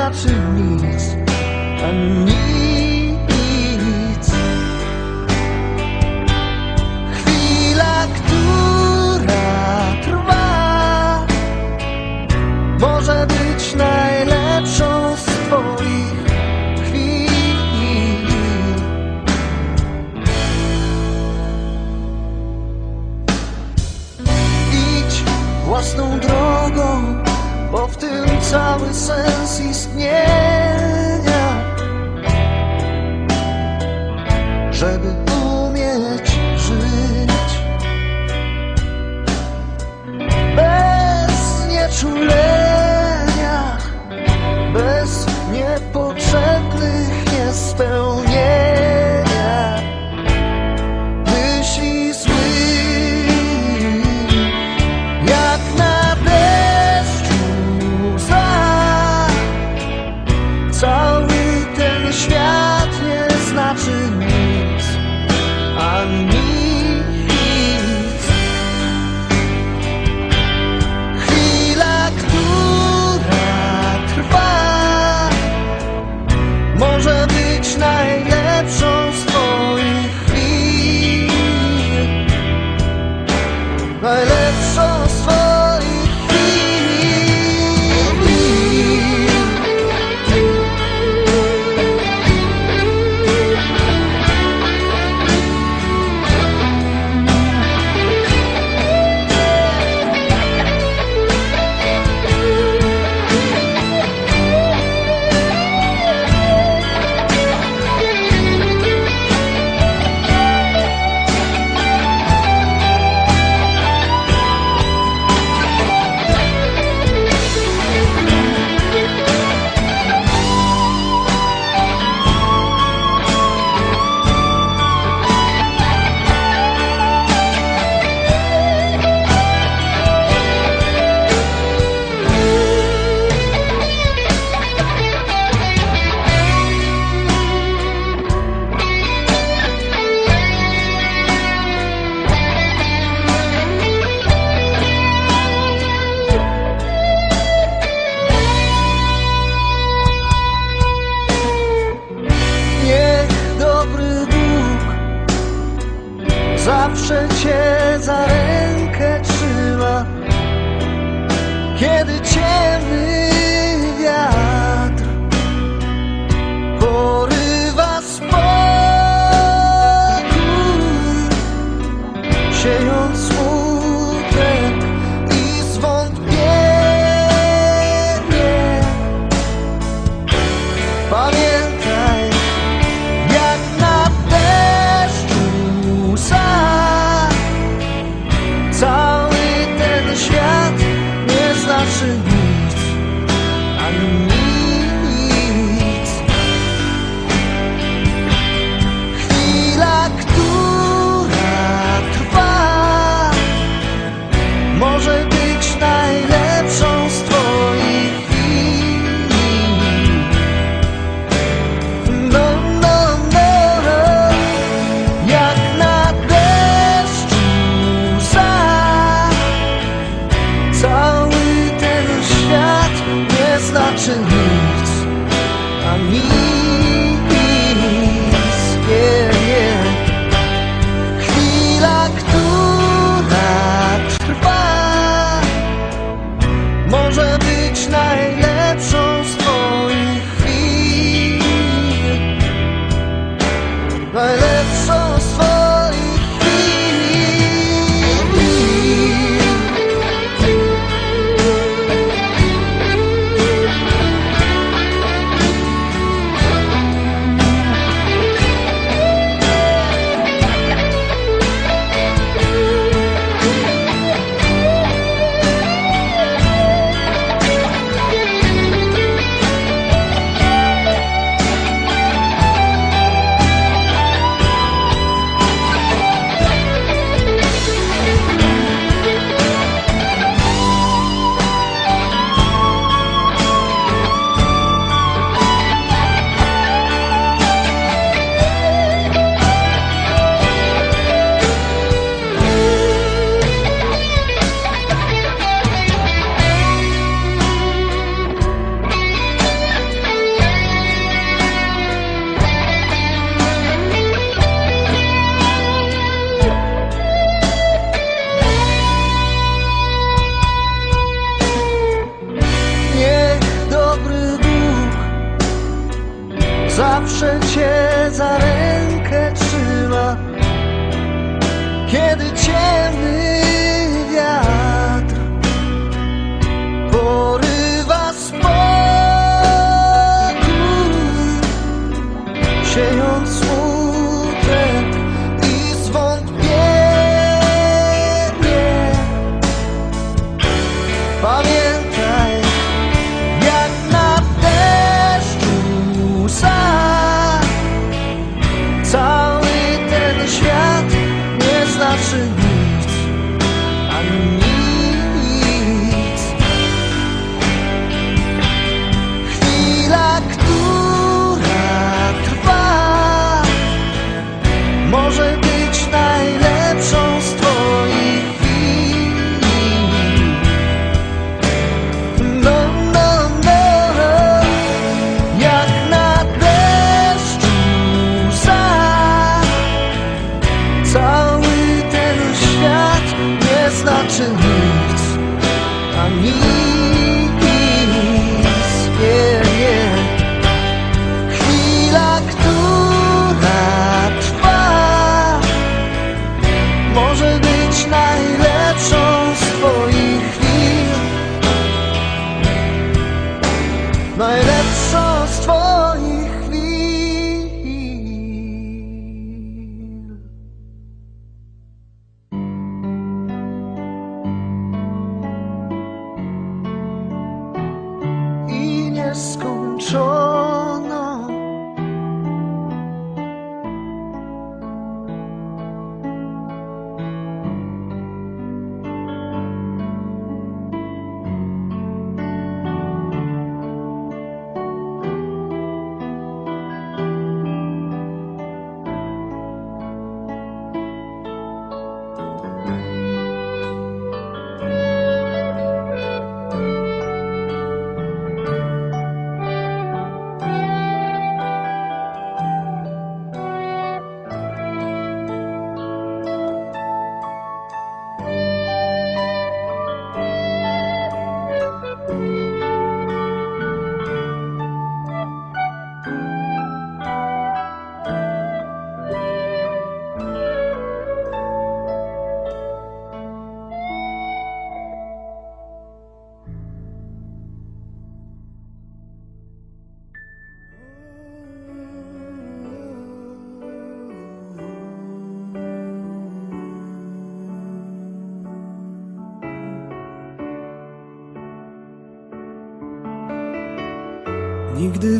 up to knees. może być najlepszy.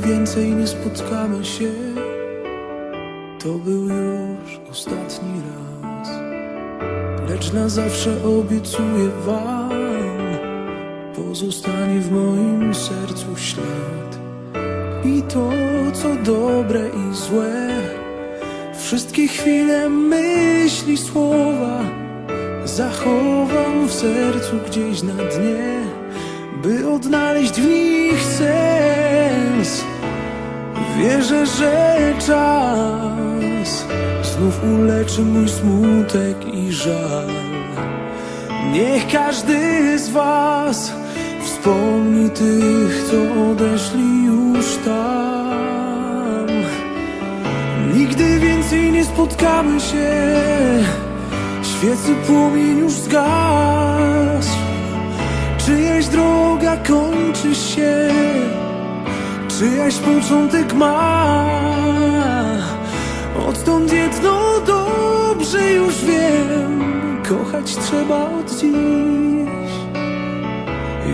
Więcej nie spotkamy się. To był już ostatni raz. Lecz na zawsze obiecuję Wam, pozostanie w moim sercu ślad. I to, co dobre i złe, wszystkie chwile, myśli, słowa zachowam w sercu gdzieś na dnie, by odnaleźć w nich sens. Wierzę, że czas znów uleczy mój smutek i żal. Niech każdy z Was wspomni tych, co odeszli już tam. Nigdy więcej nie spotkamy się, świecy płomień już zgasł. Czyjaś droga kończy się, czyjaś początek ma. Odtąd jedno dobrze już wiem, kochać trzeba od dziś.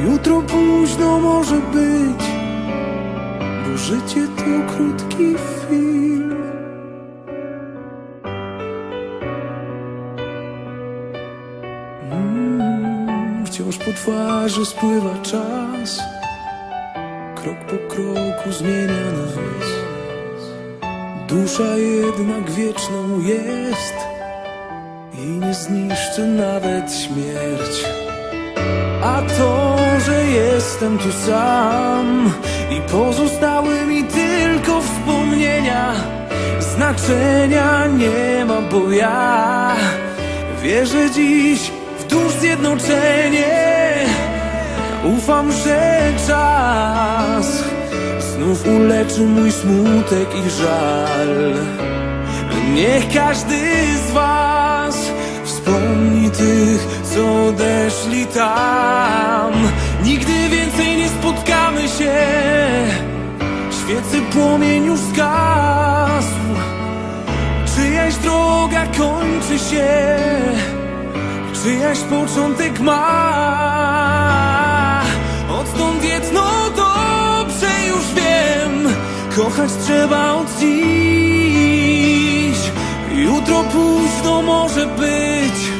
Jutro późno może być, bo życie to krótki film. Mm, Wciąż po twarzy spływa czas, krok po kroku zmienia nas. Dusza jednak wieczną jest i nie zniszczy nawet śmierć. A to, że jestem tu sam i pozostały mi tylko wspomnienia, znaczenia nie ma, bo ja wierzę dziś w dusz zjednoczenie. Ufam, że czas Znów uleczy mój smutek i żal. Niech każdy z was Wspomni tych, co odeszli tam. Nigdy więcej nie spotkamy się. Świecy płomień już zgasł. Czyjaś droga kończy się. Czyjaś początek ma Kochać trzeba od dziś. Jutro późno może być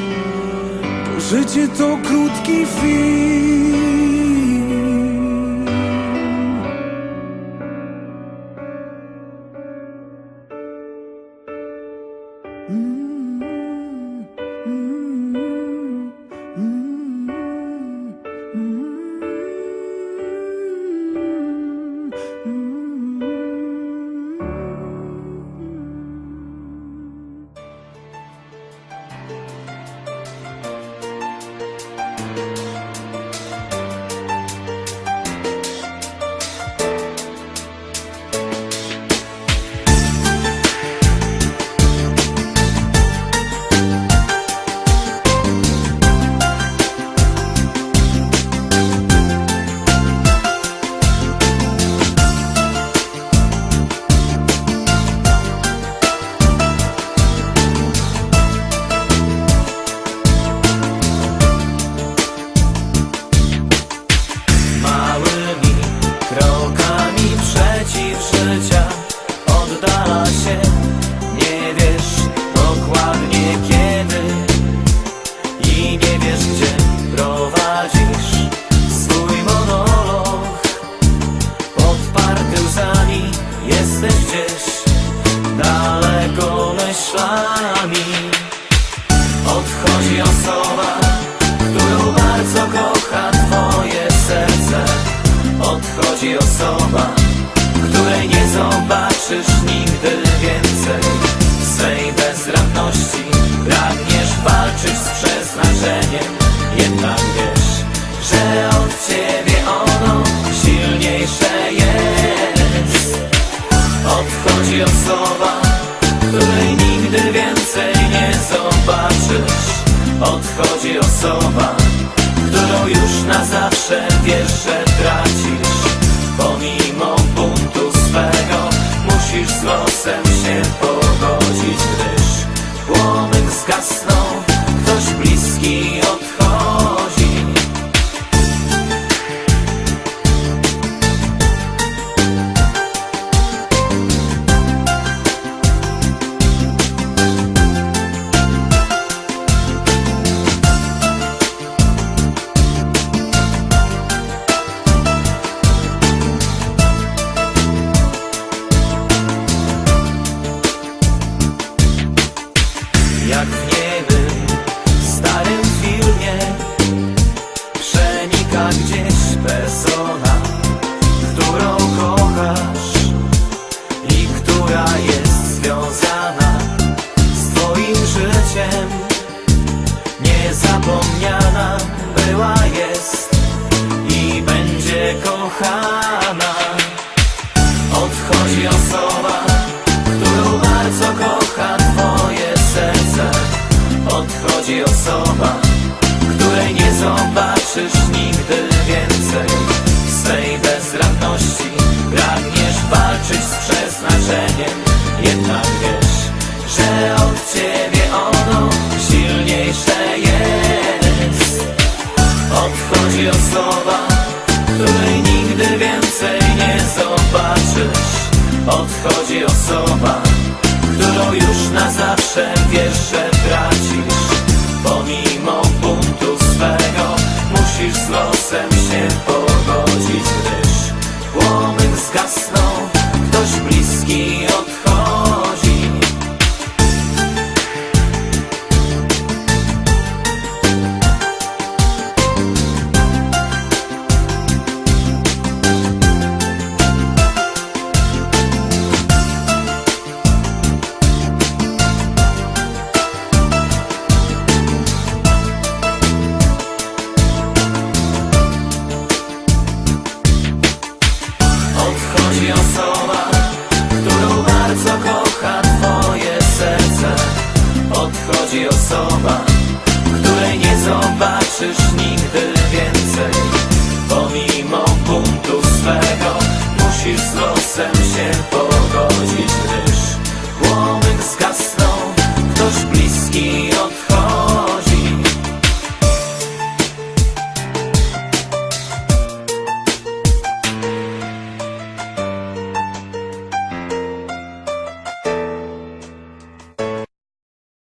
Bo życie to krótki film Gdzieś persona Którą kochasz I która jest związana Z twoim życiem. Niezapomniana była, jest I będzie kochana. Odchodzi osoba, którą bardzo kocha twoje serce. Odchodzi osoba, której nie zobaczysz nigdy więcej Yeah.